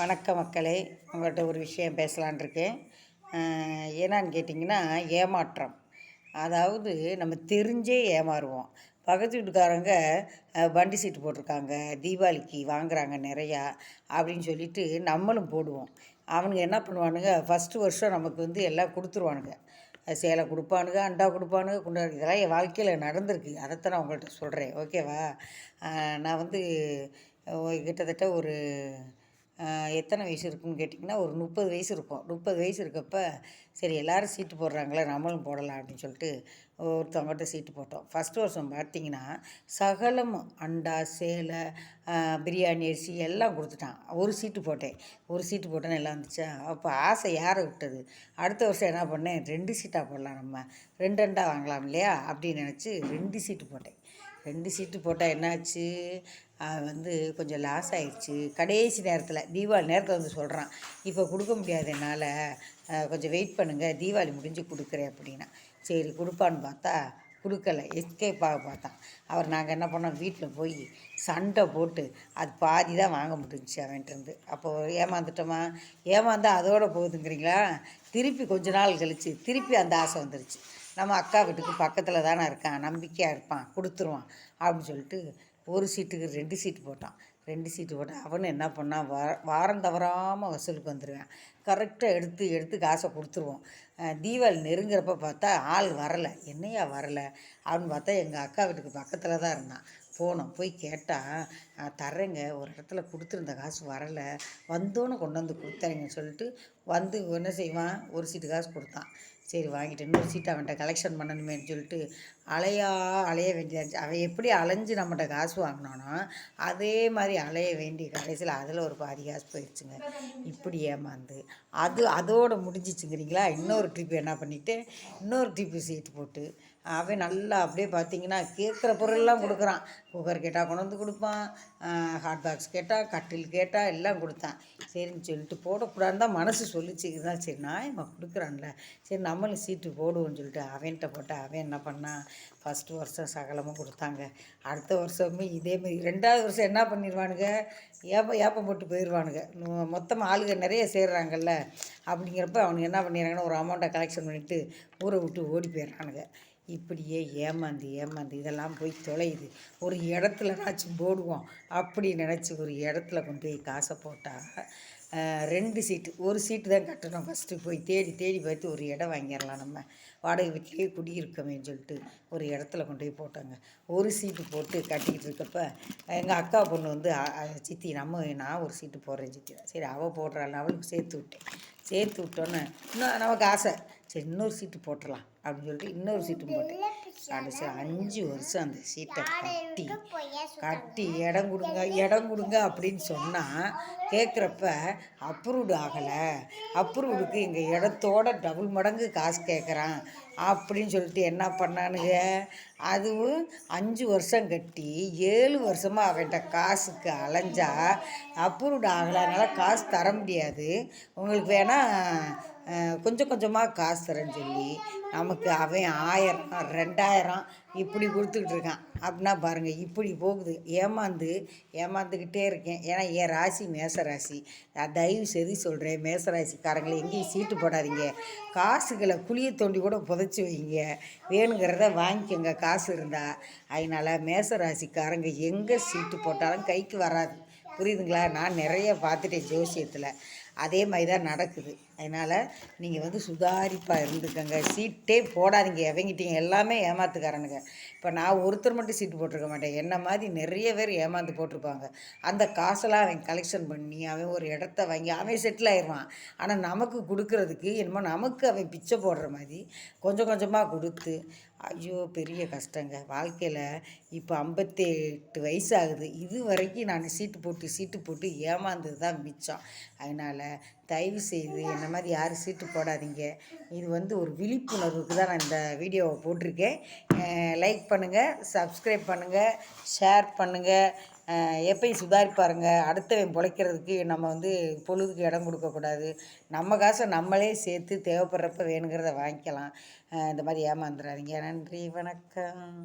வணக்க மக்களே. உங்கள்கிட்ட ஒரு விஷயம் பேசலான் இருக்கேன் ஏன்னான்னு கேட்டிங்கன்னா ஏமாற்றம். அதாவது நம்ம தெரிஞ்சே ஏமாறுவோம். பக்கத்து வீட்டுக்காரங்க வண்டி சீட்டு போட்டிருக்காங்க தீபாவளிக்கு வாங்குறாங்க நிறையா அப்படின்னு சொல்லிட்டு நம்மளும் போடுவோம். அவனுங்க என்ன பண்ணுவானுங்க ஃபஸ்ட்டு வருஷம் நமக்கு வந்து எல்லாம் கொடுத்துருவானுங்க. சேலை கொடுப்பானுங்க அண்டா கொடுப்பானுங்க குண்டா இதெல்லாம் என் வாழ்க்கையில் நடந்திருக்கு. அதைத்தான் நான் உங்கள்கிட்ட சொல்கிறேன் ஓகேவா? நான் வந்து கிட்டத்தட்ட ஒரு எத்தனை வயசு இருக்குன்னு கேட்டிங்கன்னா ஒரு முப்பது வயசு இருக்கும். முப்பது வயசு இருக்கப்ப சரி எல்லோரும் சீட்டு போடுறாங்களே நம்மளும் போடலாம் அப்படின்னு சொல்லிட்டு ஒருத்தவங்ககிட்ட சீட்டு போட்டோம். ஃபஸ்ட் வருஷம் பார்த்திங்கன்னா சகலமும் அண்டா சேலை பிரியாணி அரிசி எல்லாம் கொடுத்துட்டான். ஒரு சீட்டு போட்டேன். ஒரு சீட்டு போட்டேன்னு எல்லாம் இருந்துச்சா அப்போ ஆசை யாரை விட்டது? அடுத்த வருஷம் என்ன பண்ணேன்? ரெண்டு சீட்டாக போடலாம் நம்ம. ரெண்டு ரெண்டாக வாங்கலாம் இல்லையா? அப்படின்னு நினச்சி ரெண்டு சீட்டு போட்டேன். ரெண்டு சீட்டு போட்டால் என்னாச்சு? வந்து கொஞ்சம் லாஸ் ஆயிடுச்சு. கடைசி நேரத்தில் தீபாவளி நேரத்தில் வந்து சொல்கிறான் இப்போ கொடுக்க முடியாது என்னால். கொஞ்சம் வெயிட் பண்ணுங்கள் தீபாவளி முடிஞ்சு கொடுக்குறேன் அப்படின்னா. சரி கொடுப்பான்னு பார்த்தா கொடுக்கல. ஆக பார்த்தான். அவர் நாங்கள் என்ன பண்ணோம்? வீட்டில் போய் சண்டை போட்டு அது பாதி தான் வாங்க முடிஞ்சிச்சு அவன்கிட்டருந்து அப்போது ஏமாந்துட்டோமா? ஏமாந்தால் அதோட போகுதுங்கிறீங்களா? திருப்பி கொஞ்ச நாள் கழித்து திருப்பி அந்த ஆசை வந்துருச்சு. நம்ம அக்கா வீட்டுக்கு பக்கத்தில் தானே இருக்கான். நம்பிக்கையாக இருப்பான். கொடுத்துருவான் அப்படின்னு சொல்லிட்டு ஒரு சீட்டுக்கு ரெண்டு சீட்டு போட்டான். ரெண்டு சீட்டு போட்டால் அவனு என்ன பண்ணான் வா வாரம் தவறாமல் வசூலுக்கு வந்துடுவேன் கரெக்டாக எடுத்து எடுத்து காசை கொடுத்துருவோம். தீபாவளி நெருங்குறப்ப பார்த்தா ஆள் வரலை. என்னையா வரலை? அப்படின்னு பார்த்தா எங்கள் அக்கா வீட்டுக்கு பக்கத்தில் தான் இருந்தான். போனோம். போய் கேட்டால் தர்றேங்க. ஒரு இடத்துல கொடுத்துருந்த காசு வரலை. வந்தோன்னு கொண்டு வந்து கொடுத்தறேங்கன்னு சொல்லிட்டு வந்து என்ன செய்வான்? ஒரு சீட்டு காசு கொடுத்தான். சரி வாங்கிட்டு இன்னொரு சீட் அவன்கிட்ட கலெக்ஷன் பண்ணணுமேன்னு சொல்லிட்டு அலையா அலைய வேண்டியதாச்சு அவன் எப்படி அலைஞ்சு நம்மகிட்ட காசு வாங்கினானோ அதே மாதிரி அலைய வேண்டிய கடைசியில் அதில் ஒரு பாதி காசு போயிடுச்சுங்க இப்படி ஏமாந்து. அது அதோடு முடிஞ்சிச்சுங்கிறீங்களா? இன்னொரு ட்ரிப் என்ன பண்ணிவிட்டு இன்னொரு ட்ரிப்பு சீட்டு போட்டு அவன் நல்லா அப்படியே பார்த்தீங்கன்னா கேட்குற பொருள்லாம் கொடுக்குறான். குக்கர் கேட்டால் கொண்டு வந்து கொடுப்பான் ஹாட் பாக்ஸ் கேட்டால் கட்டில் கேட்டால் எல்லாம் கொடுத்தான். சரின்னு சொல்லிட்டு போடக்கூடாதுன்னு தான் மனசு சொல்லிச்சு. இதுதான் சரி நான் இவன் கொடுக்குறான்ல. சரி நம்மளும் சீட்டு போடுவோம்னு சொல்லிட்டு அவன்கிட்ட போட்டால் அவன் என்ன பண்ணான் ஃபஸ்ட்டு வருஷம் சகலமும் கொடுத்தாங்க. அடுத்த வருஷமே இதேமாரி ரெண்டாவது வருஷம் என்ன பண்ணிடுவானுங்க ஏப்பம் ஏப்பம் போட்டு போயிடுவானுங்க மொத்தமாக ஆளுங்க நிறைய சேர்றாங்கல்ல. அப்படிங்கிறப்ப அவனுக்கு என்ன பண்ணிடுறாங்கன்னா ஒரு அமௌண்ட்டை கலெக்ஷன் பண்ணிவிட்டு ஊரை விட்டு ஓடி போயிடுறானுங்க. இப்படியே ஏமாந்து ஏமாந்து இதெல்லாம் போய் தொலையுது. ஒரு இடத்துலனாச்சும் போடுவோம். அப்படி நினச்சி ஒரு இடத்துல கொண்டு போய் காசை போட்டால் ரெண்டு சீட்டு ஒரு சீட்டு தான் கட்டணும் ஃபஸ்ட்டு போய். தேடி தேடி பார்த்து ஒரு இடம் வாங்கிடலாம் நம்ம. வாடகை வீட்டிலேயே குடியிருக்கமேன்னு சொல்லிட்டு ஒரு இடத்துல கொண்டு போய் போட்டாங்க. ஒரு சீட்டு போட்டு கட்டிக்கிட்டு இருக்கப்ப எங்கள் அக்கா பொண்ணு வந்து சித்தி நம்ம நான் ஒரு சீட்டு போடுறேன் சித்தி. சரி அவள் போடுறாள் அவளுக்கு சேர்த்து விட்டேன். சேர்த்து விட்டோன்னே இன்னும் நமக்கு ஆசை. சரி இன்னொரு சீட்டு போட்டுடலாம் அப்படின்னு சொல்லிட்டு இன்னொரு சீட்டு போட்டேன். கடைசி அஞ்சு வருஷம் அந்த சீட்டை கட்டி கட்டி இடம் கொடுங்க இடம் கொடுங்க அப்படின்னு சொன்னால் கேட்குறப்ப அப்ரூவ்டு ஆகலை. அப்ரூவ்டுக்கு எங்கள் இடத்தோட டபுள் மடங்கு காசு கேட்குறான் அப்படின்னு சொல்லிட்டு என்ன பண்ணானுங்க? அதுவும் அஞ்சு வருஷம் கட்டி ஏழு வருஷமாக அவன்கிட்ட காசுக்கு அலைஞ்சா அப்ரூவ்டு ஆகலை அதனால் காசு தர முடியாது. உங்களுக்கு வேணால் கொஞ்சம் கொஞ்சமாக காசு தரேன்னு சொல்லி நமக்கு அவன் ஆயிரம் ரெண்டாயிரம் இப்படி கொடுத்துக்கிட்டு இருக்கான் அப்படின்னா பாருங்கள் இப்படி போகுது. ஏமாந்து ஏமாந்துக்கிட்டே இருக்கேன். ஏன்னா என் ராசி மேச ராசி நான் தயவு செய்து சொல்கிறேன் மேச ராசிக்காரங்களை எங்கேயும் சீட்டு போடாதீங்க. காசுகளை குழியை தோண்டி கூட புதைச்சி வைங்க. வேணுங்கிறத வாங்கிக்கோங்க. காசு இருந்தால் அதனால் மேச ராசிக்காரங்க எங்கே சீட்டு போட்டாலும் கைக்கு வராது. புரியுதுங்களா? நான் நிறைய பார்த்துட்டேன் ஜோசியத்தில். அதே மாதிரி தான் நடக்குது. அதனால் நீங்கள் வந்து சுதாரிப்பாக இருந்துக்கங்க. சீட்டே போடாதீங்க. எவங்கிட்டீங்க எல்லாமே ஏமாத்துக்காரனுங்க. இப்போ நான் ஒருத்தர் மட்டும் சீட்டு போட்டிருக்க மாட்டேன். என்ன மாதிரி நிறைய பேர் ஏமாந்து போட்டிருப்பாங்க. அந்த காசெல்லாம் அவன் கலெக்ஷன் பண்ணி அவன் ஒரு இடத்த வாங்கி அவன் செட்டில் ஆயிடுவான். ஆனால் நமக்கு கொடுக்குறதுக்கு என்னமோ நமக்கு அவன் பிச்சை போடுற மாதிரி கொஞ்சம் கொஞ்சமாக கொடுத்து ஐயோ பெரிய கஷ்டங்க. வாழ்க்கையில் இப்போ ஐம்பத்தி எட்டு வயசு ஆகுது. இது வரைக்கும் நான் சீட்டு போட்டு சீட்டு போட்டு ஏமாந்தது தான் மிச்சம். அதனால் தயவு செய்து என்ன மாதிரி யாரும் சீட்டு போடாதீங்க. இது வந்து ஒரு விழிப்புணர்வுக்கு தான் நான் இந்த வீடியோவை போட்டிருக்கேன். லைக் பண்ணுங்கள் சப்ஸ்கிரைப் பண்ணுங்கள் ஷேர் பண்ணுங்கள் எப்பயும் சுதாரிப்பாருங்க அடுத்தவன் பிழைக்கிறதுக்கு நம்ம வந்து பொழுதுக்கு இடம் கொடுக்கக்கூடாது. நம்ம காசை நம்மளே சேர்த்து தேவைப்படுறப்ப வேணுங்கிறத வாங்கிக்கலாம். இந்த மாதிரி ஏமாந்துடாதீங்க நன்றி வணக்கம்.